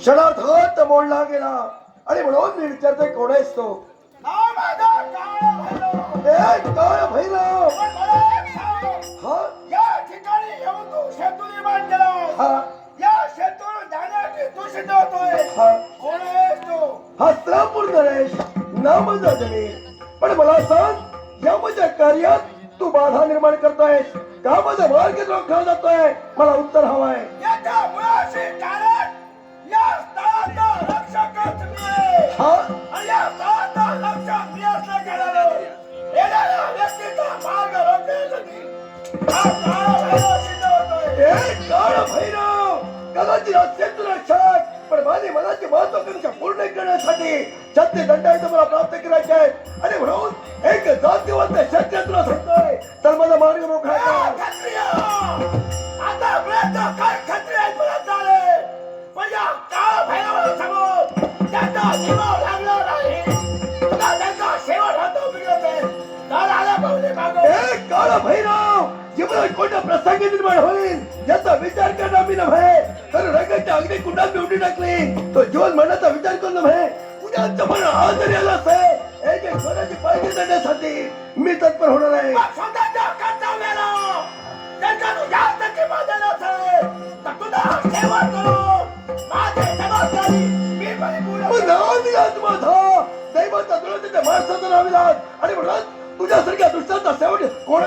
क्षणार्धात मोडला गेला. आणि म्हणून मी विचारतोय कोण आहेस तो? काळं भैरव. हा? या ठिकाणी येऊन तू सेतू निर्माण केला हा. या सेतूवर जाण्याची तू कोण आहेस हा पण मला सांग या माझ्या कार्यात तू बाधा निर्माण करतोयस? का माझा मार्ग रोखला जातोय? मला उत्तर हवंय. मनाची महत्वाकांक्षा पूर्ण करण्यासाठी छत्तीस दंडायुध मला प्राप्त करायचे आहेत आणि म्हणून एक शक्य तुला सांगतोय तर माझा मार्ग या रोखायचा आता प्रयत्न काय क्षत्रिय आहेत म्हणत झाले पण या काळ भैरव जीवनात कोणत्या प्रसंगी निर्माण होईल याचा विचार करणार मी नव्हे. तर रंगाच्या अग्नी कुंडात उडी टाकली. तो जीवन मरणाचा विचार करून नव्हे. उद्याचं मरण आजरी आलं असेल एक एक स्वराची पाहिजे देण्यासाठी मी तत्पर होणार आहे. स्वतःच्या कर्तव्याला त्यांच्यातून जास्त किंमत देणार असेल तर तुझा शेवट करून माझी जबाबदारी मी परिपूर्ण नाव दिलास माझा दैवाचा तुला त्याच्या माणसाचं नाव दिलास आणि म्हणून तुझ्यासारख्या दुष्टांचा शेवट कोणा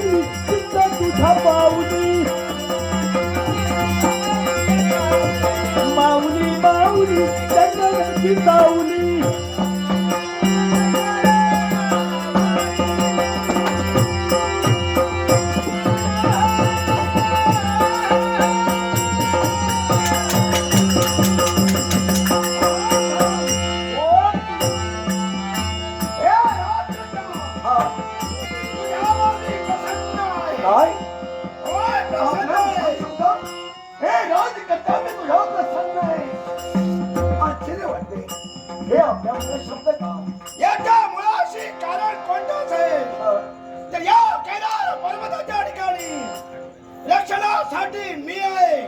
माऊली चित्त तुझा पाऊली माऊली माऊली चंदनाची सावली रक्षणासाठी मी आहे.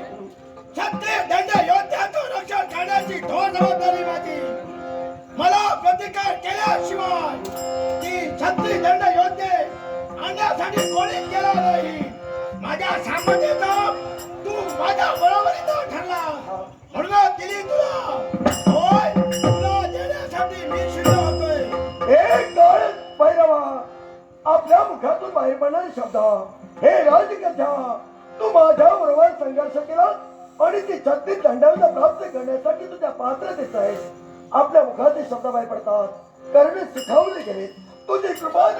छत्तीस दंड योद्ध्याचं रक्षण करण्याची थोर जबाबदारी माझी. मला प्रतिकार केल्याशिवाय ती छत्री दंड योद्धे आणण्यासाठी कोणी केला नाही. माझ्या सामर्थ्याचा तू माझ्या बरोबरीचा ठरला. म्हणून दिली तुला. होय तुला देण्यासाठी मी सिद्ध होतोय. एक डोळे पैरवा. आपल्या मुखातून बाहेर पडणारे शब्द. हे राजकथा तू माझ्या बरोबर संघर्ष केला आणि ती छत्तीस दंडांना प्राप्त करण्यासाठी तुझ्या पात्र पात्रतेच आहेस आपल्या मुखाचे शब्द बाहेर पडतात. करणे शिकवले गेले. तुझी कृपा